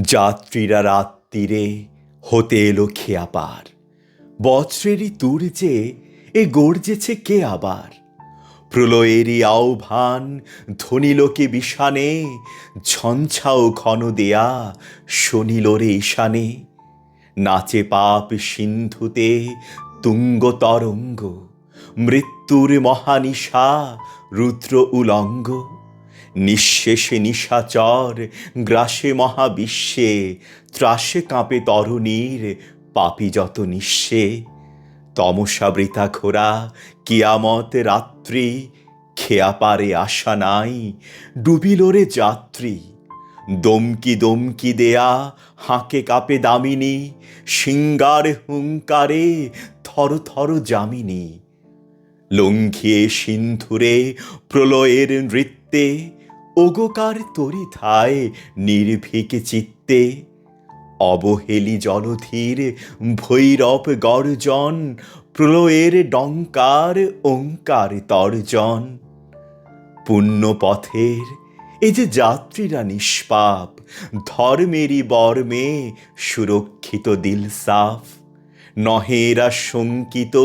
যাত্রীরা রাত তীরে হতে এলো খেয়াপার। বজ্রেরই তুরজে এ গর্জেছে কে আবার? প্রলয়েরই আহ্বান ধনিলোকে বিষানে, ঝঞ্ঝাও ঘন দেয়া শনিল রে ঈশানে। নাচে পাপ সিন্ধুতে তুঙ্গ তরঙ্গ, মৃত্যুর মহানিশা রুদ্র উলঙ্গ। নিঃশেষে নিশাচর, গ্রাসে মহাবিশ্বে, ত্রাসে কাঁপে তরুণীর, পাপি যত নিঃশে। তমসাবৃতা ঘোরা কিয়ামত রাত্রি, খেয়া পারে আশা নাই, ডুবিল রে যাত্রী। দমকি দমকি দেয়া, হাঁকে কাপে দামিনী, সিঙ্গার হুঙ্কারে থর থর জামিনী লঙ্ঘিয়ে সিন্ধুরে প্রলয়ের নৃত্যে ওগোকার তরিথায় নির্ভীক চিত্তে? অবহেলি জলধীর ভৈরব গর্জন, প্রলয়ের ডঙ্কার ওঙ্কার তর্জন। পুণ্য পথের এই যে যাত্রীরা নিষ্পাপ, ধর্মেরই বর্মে সুরক্ষিত দিল সাফ। নহেরা শঙ্কিত,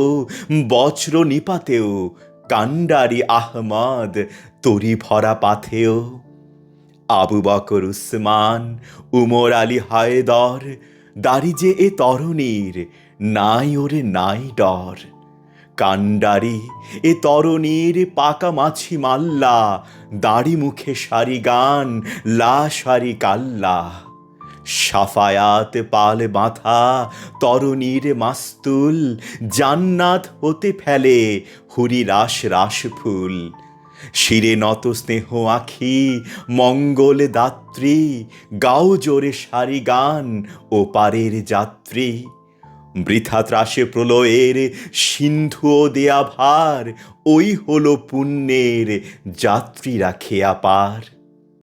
বজ্র নিপাতেও কাণ্ডারি আহমদ, তরি ভরা পাথেও আবু বকর উসমান, উমর আলী হায়দর, দাড়ি যে এ তরণীর, নাই ওরে নাই ডর। কান্ডারি এ তরুণীর পাকা মাছি মাল্লা, দাড়ি মুখে সারি গান, লা সারি কাল্লা। সাফায়াত পাল বাঁধা, তরণীর মাস্তুল, জান্নাত হতে ফেলে হুরি রাস রাস ফুল। শিরে নত স্নেহ আখি, মঙ্গল দাত্রী, গাও জোরে সারি গান ও পারের যাত্রী। বৃথা ত্রাসে প্রলয়ের সিন্ধু দেয়া ভার, ওই হলো পুণ্যের যাত্রীরা খেয়া পার।